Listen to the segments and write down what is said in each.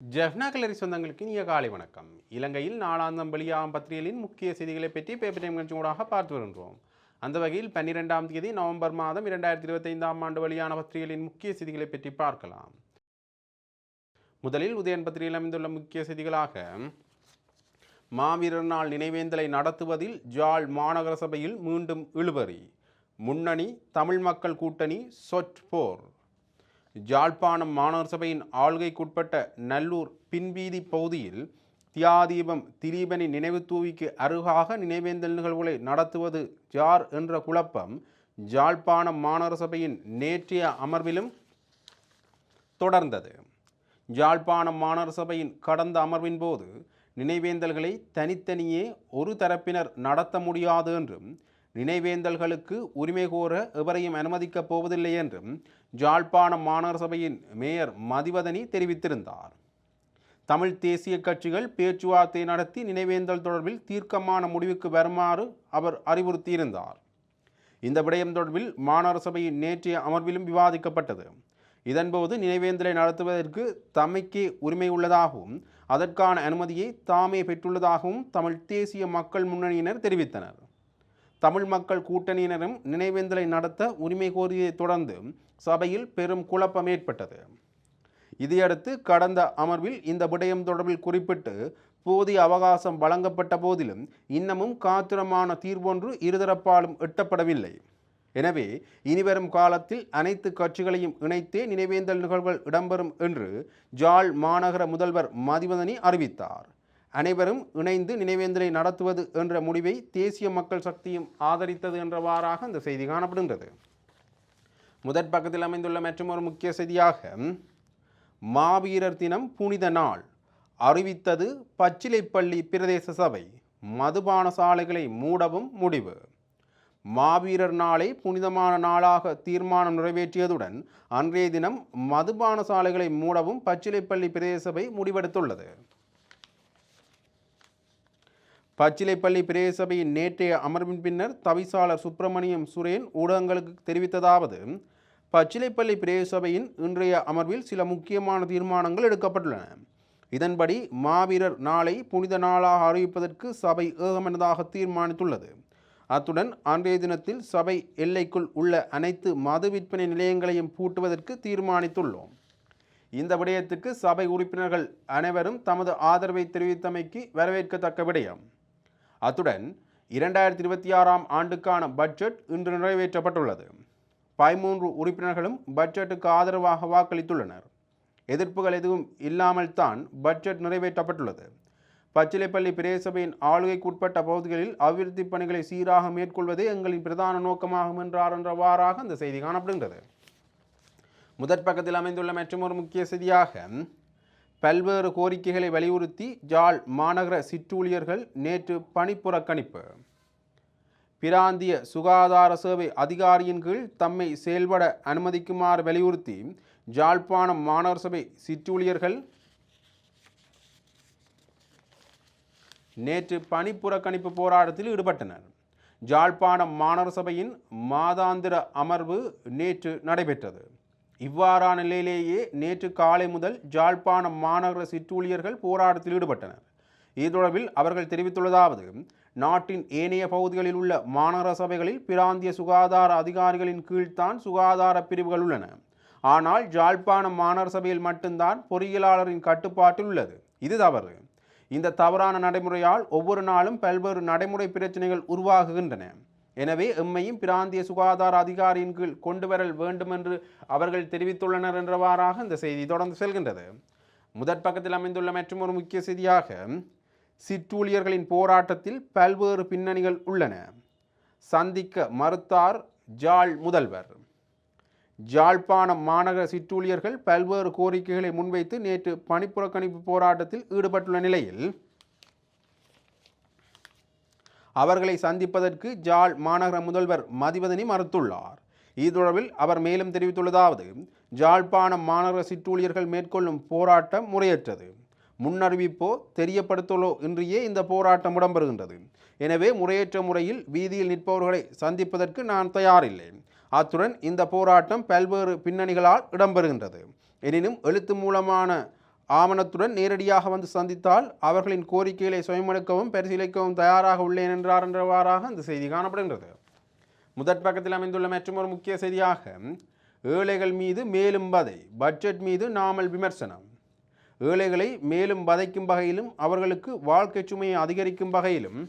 ஜெஃப்னா கலரி சொந்தங்களுக்கு இனிய காலை வணக்கம். இலங்கையில் நாளாந்தம் வெளியாகும் பத்திரிகைகளின் முக்கிய செய்திகளை பற்றி பேப்பர் டைம் நிகழ்ச்சியூடாக பார்த்து வருகின்றோம். அந்த வகையில் பன்னிரெண்டாம் தேதி நவம்பர் மாதம் இரண்டாயிரத்தி இருபத்தைந்தாம் ஆண்டு வெளியான பத்திரிகைகளின் முக்கிய செய்திகளை பற்றி பார்க்கலாம். முதலில் உதயன் பத்திரிகையில் அமைந்துள்ள முக்கிய செய்திகளாக மாவீரர் நாள் நினைவேந்தலை நடத்துவதில் ஜாழ் மாநகர சபையில் மீண்டும் இழுபறி. முன்னணி தமிழ் மக்கள் கூட்டணி சொட் போர். ஜாழ்ப்பாணம் மாநகர சபையின் ஆள்கைக்குட்பட்ட நல்லூர் பின்வீதி பகுதியில் தியாதீபம் திலீபனின் நினைவு தூவிக்கு அருகாக நினைவேந்தல் நிகழ்வுகளை நடத்துவது ஜார் என்ற குழப்பம் ஜாழ்ப்பாணம் மாநகர சபையின் நேற்றைய அமர்விலும் தொடர்ந்தது. யாழ்ப்பாணம் மாநகர சபையின் கடந்த அமர்வின் போது நினைவேந்தல்களை தனித்தனியே ஒரு தரப்பினர் நடத்த முடியாது என்றும் நினைவேந்தல்களுக்கு உரிமை கோர எவரையும் அனுமதிக்கப் போவதில்லை என்றும் ஜாழ்ப்பாணம் மாநகர சபையின் மேயர் மதிவதனி தெரிவித்திருந்தார். தமிழ் தேசிய கட்சிகள் பேச்சுவார்த்தை நடத்தி நினைவேந்தல் தொடர்பில் தீர்க்கமான முடிவுக்கு வருமாறு அவர் அறிவுறுத்தியிருந்தார். இந்த விடயம் தொடர்பில் மாநகர சபையின் நேற்றைய அமர்விலும் விவாதிக்கப்பட்டது. இதன்போது நினைவேந்தலை நடத்துவதற்கு தமைக்கே உரிமை உள்ளதாகவும் அதற்கான அனுமதியை தாமே பெற்றுள்ளதாகவும் தமிழ் தேசிய மக்கள் முன்னணியினர் தெரிவித்தனர். தமிழ் மக்கள் கூட்டணியினரும் நினைவேந்தலை நடத்த உரிமை கோரியதை தொடர்ந்து சபையில் பெரும் குழப்பம் ஏற்பட்டது. இதையடுத்து கடந்த அமர்வில் இந்த விடயம் தொடர்பில் குறிப்பிட்டு போதிய அவகாசம் வழங்கப்பட்ட போதிலும் இன்னமும் காத்திரமான தீர்வொன்று இருதரப்பாலும் எட்டப்படவில்லை. எனவே இனிவரும் காலத்தில் அனைத்து கட்சிகளையும் இணைத்தே நினைவேந்தல் நிகழ்வுகள் இடம்பெறும் என்று ஜாழ் மாநகர முதல்வர் மதிவதனி அறிவித்தார். அனைவரும் இணைந்து நினைவேந்தலை நடத்துவது என்ற முடிவை தேசிய மக்கள் சக்தியும் ஆதரித்தது என்றவாறாக இந்த செய்தி காணப்படுகின்றது. முதற் பக்கத்தில் அமைந்துள்ள மற்றொரு முக்கிய செய்தியாக மாவீரர் தினம் புனித நாள். அறிவித்தது பச்சிலைப்பள்ளி பிரதேச சபை. மதுபான சாலைகளை மூடவும் முடிவு. மாவீரர் நாளை புனிதமான நாளாக தீர்மானம் நிறைவேற்றியதுடன் அன்றைய தினம் மதுபான சாலைகளை மூடவும் பச்சிலைப்பள்ளி பிரதேச சபை முடிவெடுத்துள்ளது. பச்சிலைப்பள்ளி பிரதேசபையின் நேற்றைய அமர்வின் பின்னர் தவிசாளர் சுப்பிரமணியம் சுரேன் ஊடகங்களுக்கு தெரிவித்ததாவது பச்சிலைப்பள்ளி பிரதேசபையின் இன்றைய அமர்வில் சில முக்கியமான தீர்மானங்கள் எடுக்கப்பட்டுள்ளன. இதன்படி மாவீரர் நாளை புனித நாளாக அறிவிப்பதற்கு சபை ஏகமனதாக தீர்மானித்துள்ளது. அத்துடன் அன்றைய தினத்தில் சபை எல்லைக்குள் உள்ள அனைத்து மது விற்பனை நிலையங்களையும் பூட்டுவதற்கு தீர்மானித்துள்ளோம். இந்த விடயத்துக்கு சபை உறுப்பினர்கள் அனைவரும் தமது ஆதரவை தெரிவித்தமைக்கு வரவேற்கத்தக்க விடயம். அத்துடன் இரண்டாயிரத்தி இருபத்தி ஆறாம் ஆண்டுக்கான பட்ஜெட் இன்று நிறைவேற்றப்பட்டுள்ளது. பதிமூன்று உறுப்பினர்களும் பட்ஜெட்டுக்கு ஆதரவாக வாக்களித்துள்ளனர். எதிர்ப்புகள் எதுவும் இல்லாமல் தான் பட்ஜெட் நிறைவேற்றப்பட்டுள்ளது. பச்சிலைப்பள்ளி பிரதேசபையின் ஆளுகைக்குட்பட்ட பகுதிகளில் அபிவிருத்தி பணிகளை சீராக மேற்கொள்வதே எங்களின் பிரதான நோக்கமாகும் என்றார் என்றவாறாக அந்த செய்தி காணப்படுகின்றது. முதற் பக்கத்தில் அமைந்துள்ள மற்றொரு முக்கிய செய்தியாக பல்வேறு கோரிக்கைகளை வலியுறுத்தி ஜாழ் மாநகர சிற்றூழியர்கள் நேற்று பணிப்புறக்கணிப்பு பிராந்திய சுகாதார சேவை அதிகாரியின் கீழ் தம்மை செயல்பட அனுமதிக்குமாறு வலியுறுத்தி ஜாழ்ப்பாணம் மாநகர சபை சிற்றூழியர்கள் நேற்று பணிப்புறக்கணிப்பு போராட்டத்தில் ஈடுபட்டனர். ஜாழ்ப்பாணம் மாநகர சபையின் மாதாந்திர அமர்வு நேற்று நடைபெற்றது. இவ்வாறான நிலையிலேயே நேற்று காலை முதல் ஜாழ்ப்பாணம் மாநகர சிற்றூழியர்கள் போராட்டத்தில் ஈடுபட்டனர். இது தொடர்பில் அவர்கள் தெரிவித்துள்ளதாவது நாட்டின் ஏனைய பகுதிகளில் உள்ள மாநகர சபைகளில் பிராந்திய சுகாதார அதிகாரிகளின் கீழ்தான் சுகாதார பிரிவுகள் உள்ளன. ஆனால் ஜாழ்ப்பாணம் மாநகர சபையில் மட்டும்தான் பொறியியலாளரின் கட்டுப்பாட்டில் உள்ளது. இது தவறு. இந்த தவறான நடைமுறையால் ஒவ்வொரு நாளும் பல்வேறு நடைமுறை பிரச்சனைகள் உருவாகுகின்றன. எனவே எம்மையும் பிராந்திய சுகாதார அதிகாரியின் கீழ் கொண்டு வரல் வேண்டும் என்று அவர்கள் தெரிவித்துள்ளனர் என்றவாறாக இந்த செய்தி தொடர்ந்து செல்கின்றது. முதற் பக்கத்தில் அமைந்துள்ள மற்றும் ஒரு முக்கிய செய்தியாக சிற்றூழியர்களின் போராட்டத்தில் பல்வேறு பின்னணிகள் உள்ளன. சந்திக்க மறுத்தார் ஜாழ் முதல்வர். ஜாழ்ப்பாணம் மாநகர சிற்றூழியர்கள் பல்வேறு கோரிக்கைகளை முன்வைத்து நேற்று பணிப்புறக்கணிப்பு போராட்டத்தில் ஈடுபட்டுள்ள நிலையில் அவர்களை சந்திப்பதற்கு ஜாழ் மாநகர முதல்வர் மதிவதனி மறுத்துள்ளார். இது தொடர்பில் அவர் மேலும் தெரிவித்துள்ளதாவது ஜாழ்ப்பாணம் மாநகர சிற்றூழியர்கள் மேற்கொள்ளும் போராட்டம் முறையற்றது. முன்னறிவிப்போ தெரியப்படுத்தலோ இன்றியே இந்த போராட்டம் இடம்பெறுகின்றது. எனவே முறையற்ற முறையில் வீதியில் நிற்பவர்களை சந்திப்பதற்கு நான் தயாரில்லை அத்துடன் இந்த போராட்டம் பல்வேறு பின்னணிகளால் இடம்பெறுகின்றது. எனினும் எழுத்து மூலமான ஆவணத்துடன் நேரடியாக வந்து சந்தித்தால் அவர்களின் கோரிக்கைகளை சுயமெடுக்கவும் பரிசீலிக்கவும் தயாராக உள்ளேன் என்றார் என்றவாறாக அந்த செய்தி காணப்படுகின்றது. முதற் பக்கத்தில் அமைந்துள்ள மற்றொரு முக்கிய செய்தியாக ஏழைகள் மீது மேலும் வதை பட்ஜெட் மீது நாமல் விமர்சனம். ஏழைகளை மேலும் வதைக்கும் வகையிலும் அவர்களுக்கு வாழ்க்கை சுமையை அதிகரிக்கும் வகையிலும்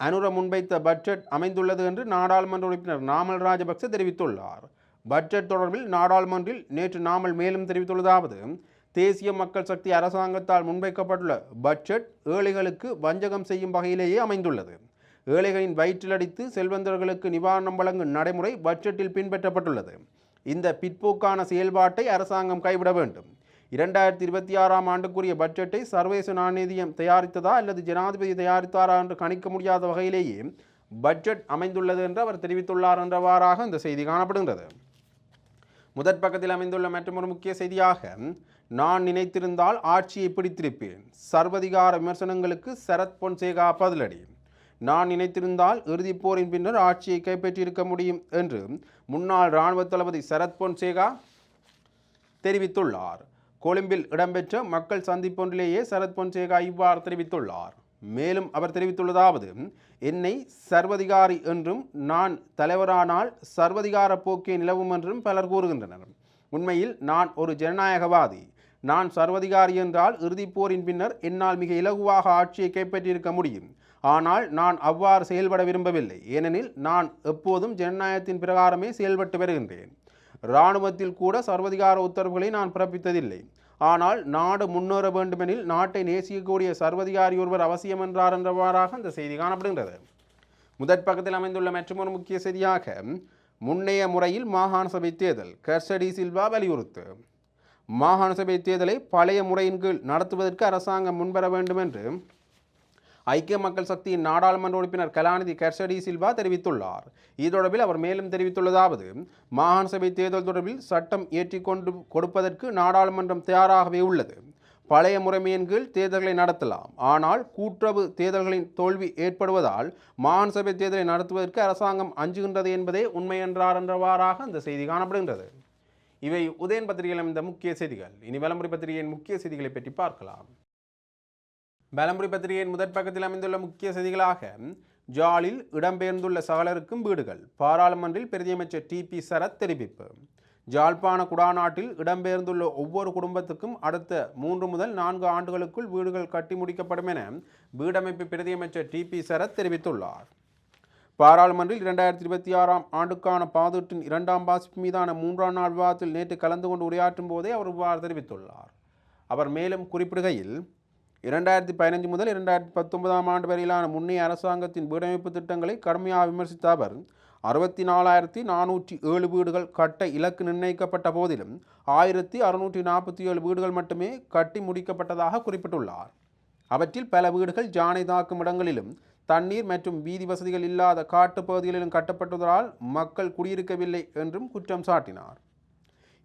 அனுர முன்வைத்த பட்ஜெட் அமைந்துள்ளது என்று நாடாளுமன்ற உறுப்பினர் நாமல் ராஜபக்ச தெரிவித்துள்ளார். பட்ஜெட் தொடர்பில் நாடாளுமன்றில் நேற்று நாமல் மேலும் தெரிவித்துள்ளதாவது தேசிய மக்கள் சக்தி அரசாங்கத்தால் முன்வைக்கப்பட்டுள்ள பட்ஜெட் ஏழைகளுக்கு வஞ்சகம் செய்யும் வகையிலேயே அமைந்துள்ளது. ஏழைகளின் வயிற்றிலடித்து செல்வந்தர்களுக்கு நிவாரணம் வழங்கும் நடைமுறை பட்ஜெட்டில் பின்பற்றப்பட்டுள்ளது. இந்த பிற்போக்கான செயல்பாட்டை அரசாங்கம் கைவிட வேண்டும். இரண்டாயிரத்தி இருபத்தி ஆறாம் ஆண்டுக்குரிய பட்ஜெட்டை சர்வதேச நாணயதியம் தயாரித்ததா அல்லது ஜனாதிபதி தயாரித்தாரா என்று கணிக்க முடியாத வகையிலேயே பட்ஜெட் அமைந்துள்ளது என்று அவர் தெரிவித்துள்ளார் என்றவாறாக இந்த செய்தி காணப்படுகின்றது. முதற் பக்கத்தில் அமைந்துள்ள மற்றொரு முக்கிய செய்தியாக நான் நினைத்திருந்தால் ஆட்சியை பிடித்திருப்பேன். சர்வதிகார விமர்சனங்களுக்கு சரத் பொன்சேகா பதிலடி. நான் நினைத்திருந்தால் இறுதிப் போரின் பின்னர் ஆட்சியை கைப்பற்றியிருக்க முடியும் என்று முன்னாள் இராணுவ தளபதி சரத் பொன்சேகா தெரிவித்துள்ளார். கொழும்பில் இடம்பெற்ற மக்கள் சந்திப்பொன்றிலேயே சரத் பொன்சேகா இவ்வாறு தெரிவித்துள்ளார். மேலும் அவர் தெரிவித்துள்ளதாவது என்னை சர்வதிகாரி என்றும் நான் தலைவரானால் சர்வதிகார போக்கே நிலவும் என்றும் பலர் கூறுகின்றனர். உண்மையில் நான் ஒரு ஜனநாயகவாதி. நான் சர்வதிகாரி என்றால் இறுதிப் போரின் பின்னர் என்னால் மிக இலகுவாக ஆட்சியை கைப்பற்றியிருக்க முடியும். ஆனால் நான் அவ்வாறு செயல்பட விரும்பவில்லை. ஏனெனில் நான் எப்போதும் ஜனநாயகத்தின் பிரகாரமே செயல்பட்டு வருகின்றேன். இராணுவத்தில் கூட சர்வதிகார உத்தரவுகளை நான் பிறப்பித்ததில்லை. ஆனால் நாடு முன்னேற வேண்டுமெனில் நாட்டை நேசிக்கக்கூடிய சர்வதிகாரி ஒருவர் அவசியம் என்றார் என்றவாறாக அந்த செய்தி காணப்படுகின்றது. முதற் பக்கத்தில் அமைந்துள்ள மற்றொரு முக்கிய செய்தியாக முன்னைய முறையில் மாகாண சபை தேர்தல் கர்சடி சில்வா வலியுறுத்து. மாகாண சபை தேர்தலை பழைய முறையின் கீழ் நடத்துவதற்கு அரசாங்கம் முன்வர வேண்டும் என்று ஐக்கிய மக்கள் சக்தியின் நாடாளுமன்ற உறுப்பினர் கலாநிதி கர்ஷடி சில்வா தெரிவித்துள்ளார். இது தொடர்பில் அவர் மேலும் தெரிவித்துள்ளதாவது மாகாண சபை தேர்தல் தொடர்பில் சட்டம் ஏற்றி கொண்டு கொடுப்பதற்கு நாடாளுமன்றம் தயாராகவே உள்ளது. பழைய முறைமையின் கீழ் தேர்தல்களை நடத்தலாம். ஆனால் கூட்டுறவு தேர்தல்களின் தோல்வி ஏற்படுவதால் மாகாண சபை தேர்தலை நடத்துவதற்கு அரசாங்கம் அஞ்சுகின்றது என்பதே உண்மை என்றார் என்றவாறாக அந்த செய்தி காணப்படுகின்றது. இவை உதயன் பத்திரிகையில் இந்த முக்கிய செய்திகள். இனி வலமுறை பத்திரிகையின் முக்கிய செய்திகளை பற்றி பார்க்கலாம். பலம்புரி பத்திரிகையின் முதற் பக்கத்தில் அமைந்துள்ள முக்கிய செய்திகளாக ஜாலில் இடம்பெயர்ந்துள்ள சகலருக்கும் வீடுகள் பாராளுமன்றில் பிரதியமைச்சர் டி பி சரத் தெரிவிப்பு. ஜாழ்ப்பாண குடாநாட்டில் இடம்பெயர்ந்துள்ள ஒவ்வொரு குடும்பத்துக்கும் அடுத்த மூன்று முதல் நான்கு ஆண்டுகளுக்குள் வீடுகள் கட்டி முடிக்கப்படும் என வீடமைப்பு பிரதியமைச்சர் டி பி சரத் தெரிவித்துள்ளார். பாராளுமன்றில் இரண்டாயிரத்தி இருபத்தி ஆறாம் ஆண்டுக்கான பாதுட்டின் இரண்டாம் பாசிப்பு மீதான மூன்றாம் நாள் விவாதத்தில் நேற்று கலந்து கொண்டு உரையாற்றும் போதே அவர் இவ்வாறு தெரிவித்துள்ளார். அவர் மேலும் குறிப்பிடுகையில் இரண்டாயிரத்தி பதினஞ்சு முதல் இரண்டாயிரத்தி பத்தொன்பதாம் ஆண்டு வரையிலான முன்னைய அரசாங்கத்தின் வீடமைப்பு திட்டங்களை கடுமையாக விமர்சித்த அவர் அறுபத்தி நாலாயிரத்தி நானூற்றி ஏழு வீடுகள் கட்ட இலக்கு நிர்ணயிக்கப்பட்ட போதிலும் ஆயிரத்தி அறுநூற்றி நாற்பத்தி ஏழு வீடுகள் மட்டுமே கட்டி முடிக்கப்பட்டதாக குறிப்பிட்டுள்ளார். அவற்றில் பல வீடுகள் ஜானை தாக்கும் இடங்களிலும் தண்ணீர் மற்றும் வீதி வசதிகள் இல்லாத காட்டுப் பகுதிகளிலும் கட்டப்பட்டதால் மக்கள் குடியிருக்கவில்லை என்றும் குற்றம் சாட்டினார்.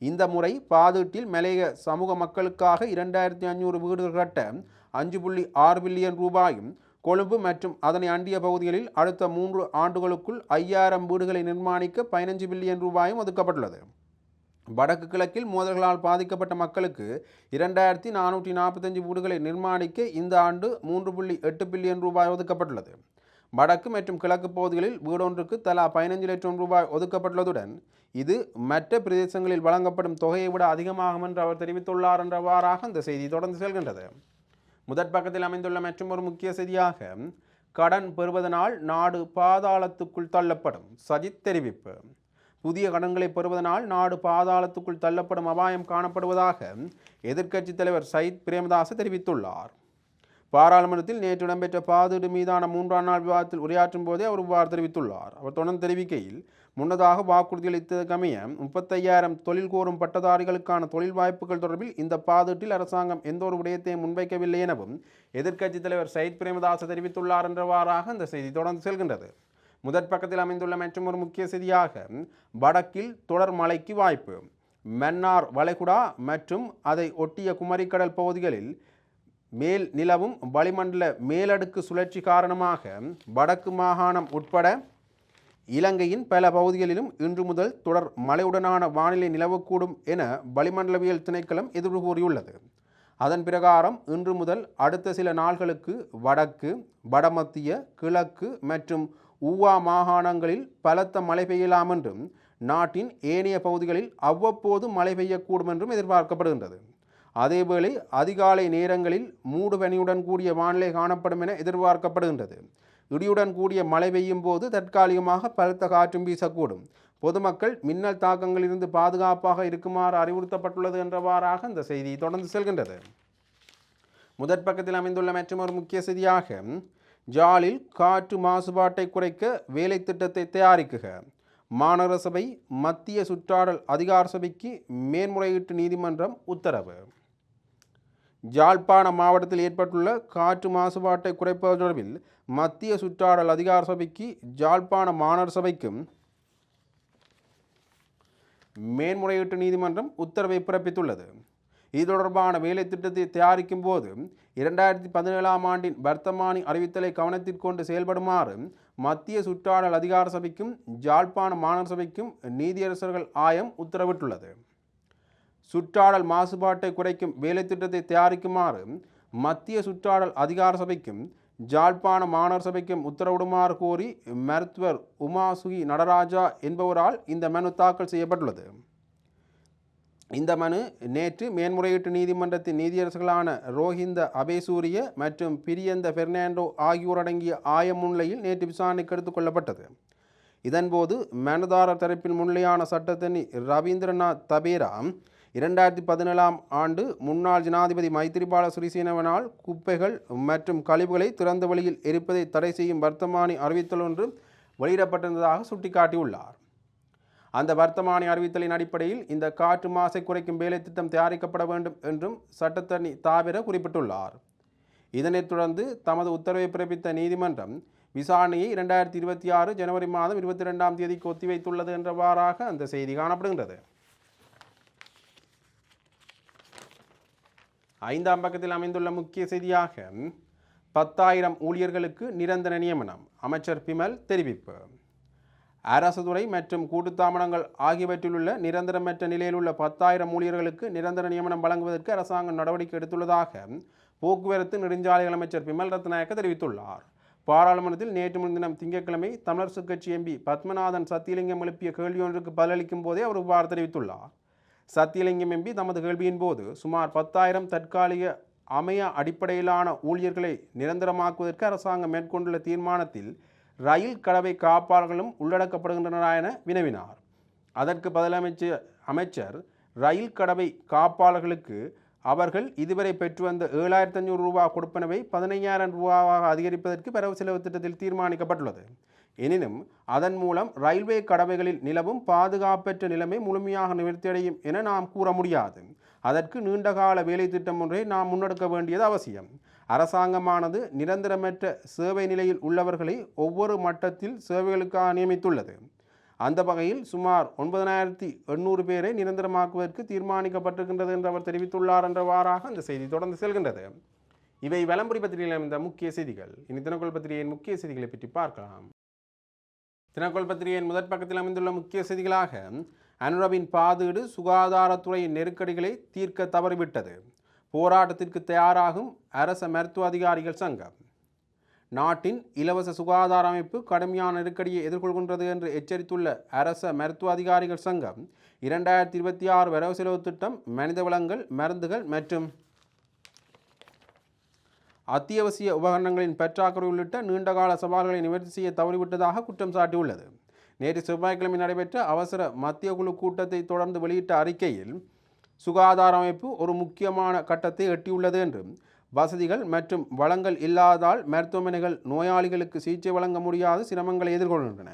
இந்த முறை பாதீட்டில் மலைய சமூக மக்களுக்காக இரண்டாயிரத்தி ஐநூறு வீடுகள் கட்ட அஞ்சு புள்ளி ஆறு பில்லியன் ரூபாயும் கொழும்பு மற்றும் அதனை அண்டிய பகுதிகளில் அடுத்த மூன்று ஆண்டுகளுக்குள் ஐயாயிரம் வீடுகளை நிர்மாணிக்க பதினஞ்சு பில்லியன் ரூபாயும் ஒதுக்கப்பட்டுள்ளது. வடக்கு கிழக்கில் மோதல்களால் பாதிக்கப்பட்ட மக்களுக்கு இரண்டாயிரத்தி நானூற்றி நாற்பத்தஞ்சு வீடுகளை நிர்மாணிக்க இந்த ஆண்டு மூன்று புள்ளி எட்டு பில்லியன் ரூபாய் ஒதுக்கப்பட்டுள்ளது. வடக்கு மற்றும் கிழக்கு பகுதிகளில் வீடொன்றுக்கு தலா பதினஞ்சு லட்சம் ரூபாய் ஒதுக்கப்பட்டுள்ளதுடன் இது மற்ற பிரதேசங்களில் வழங்கப்படும் தொகையை விட அதிகமாகும் என்று அவர் தெரிவித்துள்ளார் என்றவாறாக இந்த செய்தி தொடர்ந்து செல்கின்றது. முதற் பக்கத்தில் அமைந்துள்ள மற்றும் ஒரு முக்கிய செய்தியாக கடன் பெறுவதனால் நாடு பாதாளத்துக்குள் தள்ளப்படும். சஜித் தெரிவிப்பு. புதிய கடன்களை பெறுவதனால் நாடு பாதாளத்துக்குள் தள்ளப்படும் அபாயம் காணப்படுவதாக எதிர்க்கட்சித் தலைவர் சயித் பிரேமதாச தெரிவித்துள்ளார். பாராளுமன்றத்தில் நேற்று இடம்பெற்ற பாதீடு மீதான மூன்றாம் நாள் விவாதத்தில் உரையாற்றும் போதே அவர் இவ்வாறு தெரிவித்துள்ளார். அவர் தொடர்ந்து தெரிவிக்கையில் முன்னதாக வாக்குறுதியளித்ததற்கமைய முப்பத்தையாயிரம் தொழில் கோரும் பட்டதாரிகளுக்கான தொழில் வாய்ப்புகள் தொடர்பில் இந்த பாதீட்டில் அரசாங்கம் எந்த ஒரு விடயத்தையும் முன்வைக்கவில்லை எனவும் எதிர்க்கட்சித் தலைவர் சயித் பிரேமதாச தெரிவித்துள்ளார் என்றவாறாக இந்த செய்தி தொடர்ந்து செல்கின்றது. முதற் பக்கத்தில் அமைந்துள்ள மற்றும் ஒரு முக்கிய செய்தியாக வடக்கில் தொடர் மழைக்கு வாய்ப்பு. மன்னார் வளைகுடா மற்றும் அதை ஒட்டிய குமரிக்கடல் பகுதிகளில் மேல் நிலவும் வளிமண்டல மேலடுக்கு சுழற்சி காரணமாக வடக்கு மாகாணம் உட்பட இலங்கையின் பல பகுதிகளிலும் இன்று முதல் தொடர் மழையுடனான வானிலை நிலவக்கூடும் என வளிமண்டலவியல் திணைக்களம் எதிர்வு கூறியுள்ளது. அதன் பிரகாரம் இன்று முதல் அடுத்த சில நாள்களுக்கு வடக்கு வடமத்திய கிழக்கு மற்றும் ஊவா மாகாணங்களில் பலத்த மழை பெய்யலாம் என்றும் நாட்டின் ஏனைய பகுதிகளில் அவ்வப்போது மழை பெய்யக்கூடும் என்றும் எதிர்பார்க்கப்படுகின்றது. அதேவேளை அதிகாலை நேரங்களில் மூடுபனியுடன் கூடிய வானிலை காணப்படும் என எதிர்பார்க்கப்படுகின்றது. இடியுடன் கூடிய மழை பெய்யும் போது தற்காலிகமாக பலத்த காற்றும் வீசக்கூடும். பொதுமக்கள் மின்னல் தாக்கங்களிலிருந்து பாதுகாப்பாக இருக்குமாறு அறிவுறுத்தப்பட்டுள்ளது என்றவாறாக இந்த செய்தி தொடர்ந்து செல்கின்றது. முதற் பக்கத்தில் அமைந்துள்ள மற்றொரு முக்கிய செய்தியாக ஜாலில் காற்று மாசுபாட்டை குறைக்க வேலை திட்டத்தை தயாரிக்குக மாநகர சபை மத்திய சுற்றாடல் அதிகார சபைக்கு மேன்முறையீட்டு நீதிமன்றம் உத்தரவு. ஜாழ்ப்பாண மாவட்டத்தில் ஏற்பட்டுள்ள காற்று மாசுபாட்டை குறைப்பது தொடர்பில் மத்திய சுற்றாடல் அதிகார சபைக்கு ஜாழ்ப்பாண மாநகர சபைக்கும் மேன்முறையீட்டு நீதிமன்றம் உத்தரவை பிறப்பித்துள்ளது. இது தொடர்பான வேலை திட்டத்தை தயாரிக்கும் போது இரண்டாயிரத்தி பதினேழாம் ஆண்டின் வர்த்தமானி அறிவித்தலை கவனத்திற்கொண்டு செயல்படுமாறு மத்திய சுற்றாடல் அதிகார சபைக்கும் ஜாழ்ப்பாண மாநகர சபைக்கும் நீதியரசர்கள் ஆயம் உத்தரவிட்டுள்ளது. சுற்றாடல் மாசுபாட்டை குறைக்கும் வேலை திட்டத்தை தயாரிக்குமாறு மத்திய சுற்றாடல் அதிகார சபைக்கும் ஜாழ்ப்பாண மாணவர் சபைக்கும் உத்தரவிடுமாறு கோரி மருத்துவர் உமாசுகி நடராஜா என்பவரால் இந்த மனு தாக்கல் செய்யப்பட்டுள்ளது. இந்த மனு நேற்று மேன்முறையீட்டு நீதிமன்றத்தின் நீதியரசர்களான ரோஹிந்த அபேசூரிய மற்றும் பிரியந்த பெர்னாண்டோ ஆகியோர் அடங்கிய ஆய முன்னிலையில் நேற்று விசாரணைக்கு எடுத்துக் கொள்ளப்பட்டது. இதன்போது மனுதாரர் தரப்பில் முன்னிலையான சட்டத்தனி ரவீந்திரநாத் தபேரா இரண்டாயிரத்தி பதினேழாம் ஆண்டு முன்னாள் ஜனாதிபதி மைத்திரிபால சிறிசேனவனால் குப்பைகள் மற்றும் கழிவுகளை திறந்த வழியில் எரிப்பதை தடை செய்யும் வர்த்தமானி அறிவித்தல் ஒன்று வெளியிடப்பட்டிருந்ததாக சுட்டிக்காட்டியுள்ளார். அந்த வர்த்தமானி அறிவித்தலின் அடிப்படையில் இந்த காற்று மாசை குறைக்கும் வேலை திட்டம் தயாரிக்கப்பட வேண்டும் என்றும் சட்டத்தரணி தாவிர குறிப்பிட்டுள்ளார். இதனைத் தொடர்ந்து தமது உத்தரவை பிறப்பித்த நீதிமன்றம் விசாரணையை இரண்டாயிரத்தி இருபத்தி ஆறு ஜனவரி மாதம் இருபத்தி ரெண்டாம் தேதிக்கு ஒத்திவைத்துள்ளது என்றவாறாக அந்த செய்தி காணப்படுகின்றது. ஐந்தாம் பக்கத்தில் அமைந்துள்ள முக்கிய செய்தியாக பத்தாயிரம் ஊழியர்களுக்கு நிரந்தர நியமனம் அமைச்சர் பிமல் தெரிவிப்பு. அரசு துறை மற்றும் கூட்டுத்தாமனங்கள் ஆகியவற்றிலுள்ள நிரந்தரமற்ற நிலையில் உள்ள பத்தாயிரம் ஊழியர்களுக்கு நிரந்தர நியமனம் வழங்குவதற்கு அரசாங்கம் நடவடிக்கை எடுத்துள்ளதாக போக்குவரத்து நெடுஞ்சாலைகள் அமைச்சர் பிமல் ரத்நாயக்க தெரிவித்துள்ளார். பாராளுமன்றத்தில் நேற்று முன்தினம் திங்கட்கிழமை தமிழரசுக் கட்சி எம்பி பத்மநாதன் சத்தியலிங்கம் எழுப்பிய கேள்வியொன்றுக்கு பதிலளிக்கும் போதே அவர் இவ்வாறு தெரிவித்துள்ளார். சத்தியலிங்கம் எம்பி தமது கேள்வியின் போது சுமார் பத்தாயிரம் தற்காலிக அமைய அடிப்படையிலான ஊழியர்களை நிரந்தரமாக்குவதற்கு அரசாங்கம் மேற்கொண்டுள்ள தீர்மானத்தில் ரயில் கடவை காப்பாளர்களும் உள்ளடக்கப்படுகின்றனரா என வினவினார். அதற்கு பதிலமைச்ச அமைச்சர் ரயில் கடவை காப்பாளர்களுக்கு அவர்கள் இதுவரை பெற்று வந்த ஏழாயிரத்தி அஞ்சூறு ரூபா கொடுப்பனவை பதினைஞ்சாயிரம் ரூபாவாக அதிகரிப்பதற்கு வரவு செலவு திட்டத்தில் தீர்மானிக்கப்பட்டுள்ளது. எனினும் அதன் மூலம் ரயில்வே கடவைகளில் நிலவும் பாதுகாப்பற்ற நிலைமை முழுமையாக நிவர்த்தியடையும் என நாம் கூற முடியாது. அதற்கு நீண்டகால வேலை திட்டம் ஒன்றை நாம் முன்னெடுக்க வேண்டியது அவசியம். அரசாங்கமானது நிரந்தரமற்ற சேவை நிலையில் உள்ளவர்களை ஒவ்வொரு மட்டத்தில் சேவைகளுக்காக நியமித்துள்ளது. அந்த வகையில் சுமார் ஒன்பதனாயிரத்தி எண்ணூறு பேரை நிரந்தரமாக்குவதற்கு தீர்மானிக்கப்பட்டிருக்கின்றது என்று அவர் தெரிவித்துள்ளார் என்றவாறாக அந்த செய்தி தொடர்ந்து செல்கின்றது. இவை வலம்புரி பத்திரிகையில் அமைந்த முக்கிய செய்திகள். இனி தினக்குள் பத்திரிகையின் முக்கிய செய்திகளை பற்றி பார்க்கலாம். தினக்கோள் பத்திரிகையின் முதற் பக்கத்தில் அமைந்துள்ள முக்கிய செய்திகளாக அனுரவின் பாதீடு சுகாதாரத்துறையின் நெருக்கடிகளை தீர்க்க தவறிவிட்டது. போராட்டத்திற்கு தயாராகும் அரச மருத்துவ அதிகாரிகள் சங்கம். நாட்டின் இலவச சுகாதார அமைப்பு கடுமையான நெருக்கடியை எதிர்கொள்கின்றது என்று எச்சரித்துள்ள அரச மருத்துவ அதிகாரிகள் சங்கம் இரண்டாயிரத்தி இருபத்தி ஆறு வரவு செலவு திட்டம் மனித வளங்கள் மருந்துகள் மற்றும் அத்தியாவசிய உபகரணங்களின் பற்றாக்குறை உள்ளிட்ட நீண்டகால சவால்களை நிவர்த்தி செய்ய தவறிவிட்டதாக குற்றம் சாட்டியுள்ளது. நேற்று செவ்வாய்க்கிழமை நடைபெற்ற அவசர மத்திய குழு கூட்டத்தை தொடர்ந்து வெளியிட்ட அறிக்கையில் சுகாதார அமைப்பு ஒரு முக்கியமான கட்டத்தை எட்டியுள்ளது என்றும் வசதிகள் மற்றும் வளங்கள் இல்லாததால் மருத்துவமனைகள் நோயாளிகளுக்கு சிகிச்சை வழங்க முடியாத சிரமங்களை எதிர்கொள்கின்றன.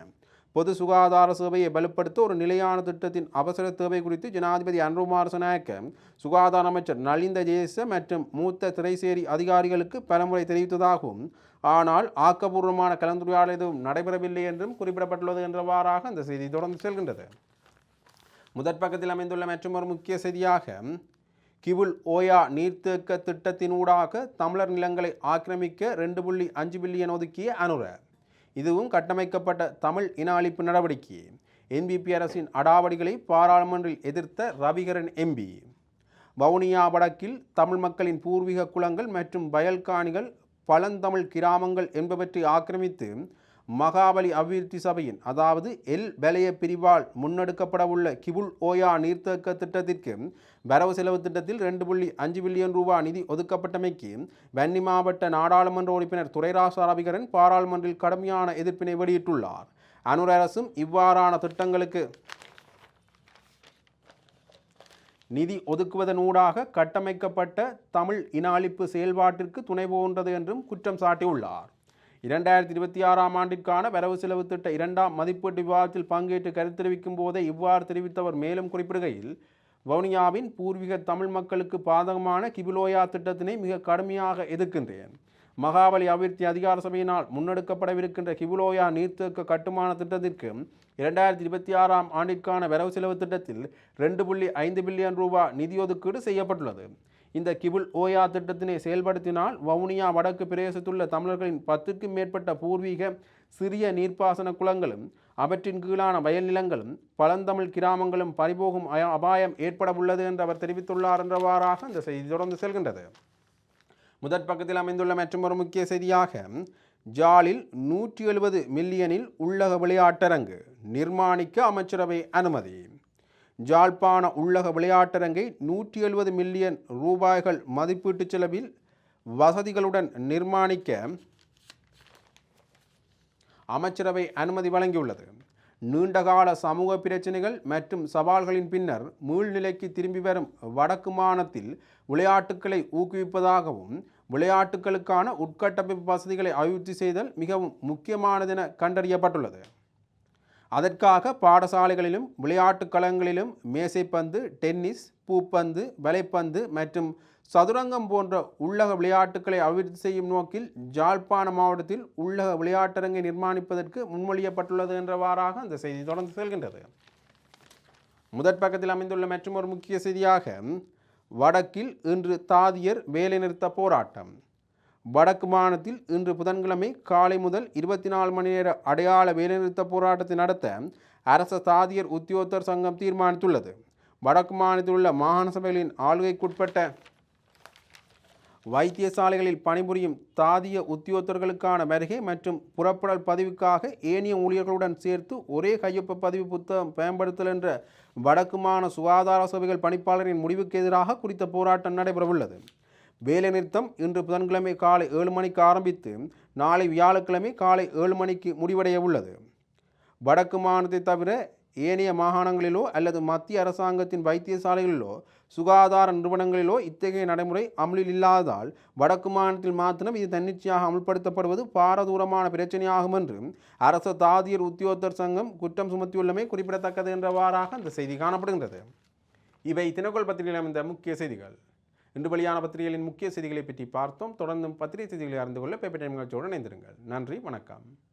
பொது சுகாதார சேவையை வலுப்படுத்த ஒரு நிலையான திட்டத்தின் அவசர தேவை குறித்து ஜனாதிபதி அன்ருமார் சனாயக்க சுகாதார அமைச்சர் நலிந்த ஜேச மற்றும் மூத்த திரைசேரி அதிகாரிகளுக்கு பலமுறை தெரிவித்ததாகவும் ஆனால் ஆக்கப்பூர்வமான கலந்துரையாடல் எதுவும் நடைபெறவில்லை என்றும் குறிப்பிடப்பட்டுள்ளது என்றவாறாக அந்த செய்தி தொடர்ந்து செல்கின்றது. முதற் பக்கத்தில் அமைந்துள்ள மற்றொரு முக்கிய செய்தியாக கிவுல் ஓயா நீர்த்தேக்க திட்டத்தினூடாக தமிழர் நிலங்களை ஆக்கிரமிக்க ரெண்டு புள்ளி அஞ்சு பில்லியன் ஒதுக்கிய அனுர இதுவும் கட்டமைக்கப்பட்ட தமிழ் இன அழிப்பு நடவடிக்கை என்பிபி அரசின் அடாவடிகளை பாராளுமன்றில் எதிர்த்த ரவிகரன் எம்பி வவுனியா வடக்கில் தமிழ் மக்களின் பூர்வீக குளங்கள் மற்றும் வயல்காணிகள் பழந்தமிழ் கிராமங்கள் என்பவற்றை ஆக்கிரமித்து மகாபலி அபிவிருத்தி சபையின் அதாவது எல் வலய பிரிவால் முன்னெடுக்கப்படவுள்ள கிபுல் ஓயா நீர்த்தேக்க திட்டத்திற்கு வரவு செலவு திட்டத்தில் ரெண்டு புள்ளி அஞ்சு பில்லியன் ரூபாய் நிதி ஒதுக்கப்பட்டமைக்கு வன்னி மாவட்ட நாடாளுமன்ற உறுப்பினர் துரைராச ரவிகரன் பாராளுமன்றில் கடுமையான எதிர்ப்பினை வெளியிட்டுள்ளார். அனுர அரசும் இவ்வாறான திட்டங்களுக்கு நிதி ஒதுக்குவதனூடாக கட்டமைக்கப்பட்ட தமிழ் இன அழிப்பு செயல்பாட்டிற்கு துணை போன்றது என்றும் குற்றம் சாட்டியுள்ளார். இரண்டாயிரத்தி இருபத்தி ஆறாம் ஆண்டிற்கான வரவு செலவு திட்ட இரண்டாம் மதிப்பீட்டு விவாதத்தில் பங்கேற்று கருத்து தெரிவிக்கும் போதே இவ்வாறு தெரிவித்தவர் மேலும் குறிப்பிடுகையில் வவுனியாவின் பூர்வீக தமிழ் மக்களுக்கு பாதகமான கிபிலோயா திட்டத்தினை மிக கடுமையாக எதிர்க்கின்றேன். மகாபலி அபிவிருத்தி அதிகார சபையினால் முன்னெடுக்கப்படவிருக்கின்ற கிபுலோயா நீர்த்தேக்க கட்டுமான திட்டத்திற்கு இரண்டாயிரத்தி இருபத்தி ஆறாம் ஆண்டிற்கான வரவு செலவு திட்டத்தில் ரெண்டு புள்ளி ஐந்து பில்லியன் ரூபாய் நிதி ஒதுக்கீடு செய்யப்பட்டுள்ளது. இந்த கிபுல் ஓயா திட்டத்தினை செயல்படுத்தினால் வவுனியா வடக்கு பிரதேசத்துள்ள தமிழர்களின் பத்துக்கும் மேற்பட்ட பூர்வீக சிறிய நீர்ப்பாசன குளங்களும் அவற்றின் கீழான வயல் நிலங்களும் பழந்தமிழ் கிராமங்களும் பறிபோகும் அபாயம் ஏற்பட உள்ளது என்று அவர் தெரிவித்துள்ளார் என்றவாறாக இந்த செய்தி தொடர்ந்து செல்கின்றது. முதற் பக்கத்தில் அமைந்துள்ள மற்றொரு முக்கிய செய்தியாக ஜாலில் நூற்றி எழுபது மில்லியனில் உள்ளக விளையாட்டரங்கு நிர்மாணிக்க அமைச்சரவை அனுமதி. ஜாழ்ப்பாண உள்ளக விளையாட்டரங்கை நூற்றி எழுபது மில்லியன் ரூபாய்கள் மதிப்பீட்டுச் செலவில் வசதிகளுடன் நிர்மாணிக்க அமைச்சரவை அனுமதி வழங்கியுள்ளது. நீண்டகால சமூக பிரச்சினைகள் மற்றும் சவால்களின் பின்னர் மீள்நிலைக்கு திரும்பி வரும் வடக்கு மாநிலத்தில் விளையாட்டுக்களை ஊக்குவிப்பதாகவும் விளையாட்டுகளுக்கான உட்கட்டமைப்பு வசதிகளை அபிவிருத்தி செய்தல் மிகவும் முக்கியமானதென கண்டறியப்பட்டுள்ளது. அதற்காக பாடசாலைகளிலும் விளையாட்டுக் களங்களிலும் மேசைப்பந்து டென்னிஸ் பூப்பந்து வலைப்பந்து மற்றும் சதுரங்கம் போன்ற உள்ளக விளையாட்டுகளை அபிவிருத்தி செய்யும் நோக்கில் ஜாழ்ப்பாண மாவட்டத்தில் உள்ளக விளையாட்டரங்கை நிர்மாணிப்பதற்கு முன்மொழியப்பட்டுள்ளது என்றவாறாக அந்த செய்தி தொடர்ந்து செல்கின்றது. முதற் பக்கத்தில் அமைந்துள்ள ஒரு முக்கிய செய்தியாக வடக்கில் இன்று தாதியர் வேலைநிறுத்த போராட்டம். வடக்கு மாநிலத்தில் இன்று புதன்கிழமை காலை முதல் இருபத்தி நாலு மணி நேர அடையாள வேலைநிறுத்த போராட்டத்தை நடத்த அரச தாதியர் உத்தியோகத்தர் சங்கம் தீர்மானித்துள்ளது. வடக்கு மாநிலத்தில் உள்ள மாகாண சபைகளின் ஆளுகைக்குட்பட்ட வைத்தியசாலைகளில் பணிபுரியும் தாதிய உத்தியோகத்தர்களுக்கான வருகை மற்றும் புறப்படல் பதிவுக்காக ஏனைய ஊழியர்களுடன் சேர்த்து ஒரே கையொப்ப பதிவு புத்தகம் பயன்படுத்தல் என்ற வடக்கு சுகாதார சபைகள் பணிப்பாளரின் முடிவுக்கு எதிராக குறித்த போராட்டம் நடைபெறவுள்ளது. வேலைநிறுத்தம் இன்று புதன்கிழமை காலை ஏழு மணிக்கு ஆரம்பித்து நாளை வியாழக்கிழமை காலை ஏழு மணிக்கு முடிவடைய உள்ளது. வடக்கு மாநிலத்தை தவிர ஏனைய மாகாணங்களிலோ அல்லது மத்திய அரசாங்கத்தின் வைத்தியசாலைகளிலோ சுகாதார நிறுவனங்களிலோ இத்தகைய நடைமுறை அமலில் இல்லாததால் வடக்கு மாநிலத்தில் மாத்திரம் இது தன்னிச்சையாக அமல்படுத்தப்படுவது பாரதூரமான பிரச்சனையாகும் என்று அரசு தாதியர் உத்தியோகத்தர் சங்கம் குற்றம் சுமத்தியுள்ளமை குறிப்பிடத்தக்கது என்றவாறாக அந்த செய்தி காணப்படுகின்றது. இவை தினகோல் பத்திரிகையில் அமைந்த முக்கிய செய்திகள். இன்று வெளியான பத்திரிகைகளின் முக்கிய செய்திகளை பற்றி பார்த்தோம். தொடர்ந்தும் பத்திரிகை செய்திகளை அறிந்து கொள்ள பேப்பர் டைம் நிகழ்ச்சியோடு இணைந்திருங்கள். நன்றி வணக்கம்.